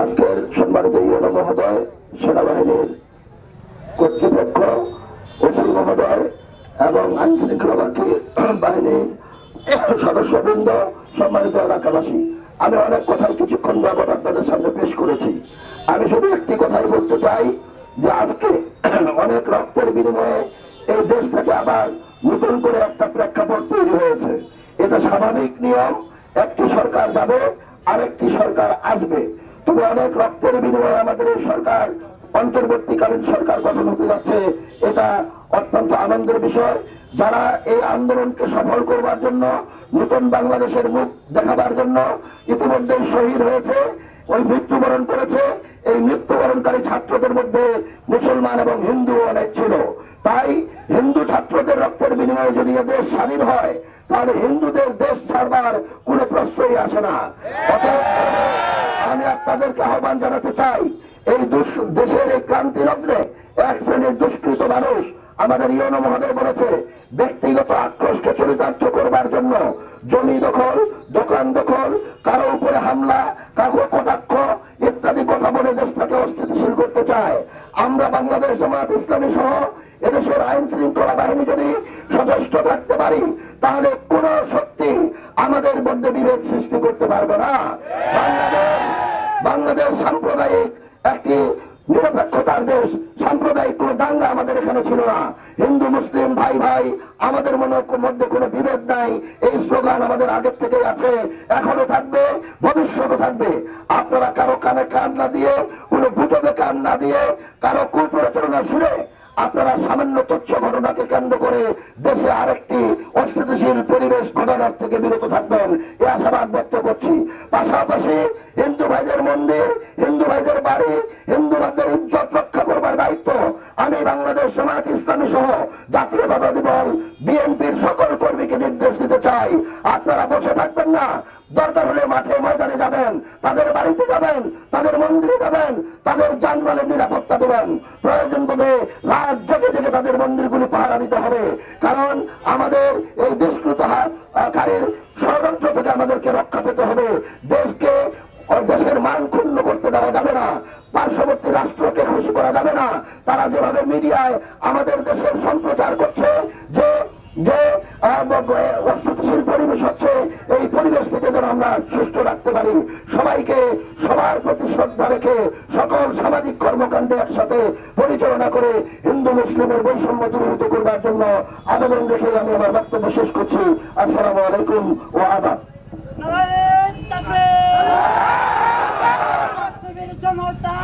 আজকের সম্মানিত ইউনো মহোদয় সেনাবাহিনীর কর্তৃপক্ষ ওসি মহোদয় এবং আইন শৃঙ্খলা বাহিনী- সদস্যবৃন্দ, সম্মানিত এলাকাবাসী, আমি অনেক কথাই কিছুক্ষণ বাবদ আপনাদের সামনে পেশ করেছি। আমি শুধু একটি কথাই বলতে চাই যে আজকে অনেক রক্তের বিনিময়ে এই দেশটাকে আবার নতুন করে একটা প্রেক্ষাপট তৈরি হয়েছে। এটা স্বাভাবিক নিয়ম, একটি সরকার যাবে, আরেকটি সরকার আসবে। তবে অনেক রক্তের বিনিময়ে আমাদের এই সরকার, অন্তর্বর্তীকালীন সরকার গঠন হতে যাচ্ছে। এটা অত্যন্ত আনন্দের বিষয়। যারা এই আন্দোলনকে সফল করবার জন্য, নতুন বাংলাদেশের মুখ দেখাবার জন্য ইতিমধ্যেই শহীদ হয়েছে, ওই মৃত্যুবরণ করেছে। এই মৃত্যুবরণকারী ছাত্রদের মধ্যে মুসলমান এবং হিন্দু অনেক ছিল। তাই হিন্দু ছাত্রদের রক্তের বিনিময়ে যদি দেশ স্বাধীন হয়, তাহলে হিন্দুদের দেশ ছাড়বার কোনো প্রশ্নই আসে না। অতএব আমি আপনাদেরকে আহ্বান জানাতে চাই, এই দেশের এই ক্রান্তি লগ্নে এক শ্রেণির দুষ্কৃত মানুষ আমাদের ইয়নো মহোদয় বলেছে, ব্যক্তিগত আক্রোশকে চরিতার্থ করবার জন্য জমি দখল, দোকান দখল, কারও উপরে হামলা কাকো কটাক্ষ ইত্যাদি কথা বলে দেশটাকে অস্থিতিশীল করতে চায়। আমরা বাংলাদেশ জামাত ইসলামী সহ এদেশের আইন শৃঙ্খলা বাহিনী যদি সচেষ্ট থাকতে পারি, তাহলে কোন শক্তি আমাদের মধ্যে বিভেদ সৃষ্টি করতে পারবে না। বাংলাদেশ বাংলাদেশ সাম্প্রদায়িক একটি নিরপেক্ষতার দেশ। সাম্প্রদায়িক কোন দাঙ্গা আমাদের এখানে ছিল না। হিন্দু, মুসলিম, ভাই ভাই, আমাদের মনে মধ্যে কোনো বিভেদ নাই। এই স্লোগান আমাদের আগের থেকেই আছে। এখনও থাকবে ভবিষ্যতে থাকবে। আপনারা কারও কানে কান না দিয়ে, কোনো গুজবে কান না দিয়ে, কারও কুপ্রচারণা শুনে আপনারা সামান্য তুচ্ছ ঘটনাকে কেন্দ্র করে দেশে আরেকটি অস্থিতিশীল পরিবেশ ঘটনার থেকে বিরত থাকবেন। এ আশাবাদ ব্যক্ত করছি। পাশাপাশি হিন্দু ভাইদের মন্দির, হিন্দু ভাইদের বাড়ি, হিন্দু ভাইদের ইজ্জত রক্ষা করবার দায়িত্ব আমি বাংলাদেশ সমাজ ইসলামী সহ জাতীয় দল না দরকার হলে মাঠে ময়দানে যাবেন, তাদের বাড়িতে যাবেন, তাদের মন্দিরে যাবেন, তাদের যানবাহনের নিরাপত্তা দেবেন। প্রয়োজন বোধে রাত জেগে জেগে তাদের মন্দিরগুলি পাহারা দিতে হবে। কারণ আমাদের এই দুষ্কৃত কারীর ষড়যন্ত্র থেকে আমাদেরকে রক্ষা পেতে হবে। দেশকে দেশের মান ক্ষুণ্ণ করতে দেওয়া যাবে না। পার্শ্ববর্তী রাষ্ট্রকে খুশি করা যাবে না। তারা যেভাবে মিডিয়ায় আমাদের দেশের সম্প্রচার করছে যে যে অস্থিতিশীল পরিবেশ হচ্ছে। এই পরিবেশ থেকে যেন আমরা সুস্থ রাখতে পারি। সবাইকে সবার প্রতি শ্রদ্ধা রেখে সকল সামাজিক কর্মকাণ্ডে একসাথে পরিচালনা করে হিন্দু মুসলিমের বৈষম্য দূরীভূত করবার জন্য আবেদন রেখে আমি আমার বক্তব্য শেষ করছি। আসসালামু আলাইকুম ও আদাব। জনতা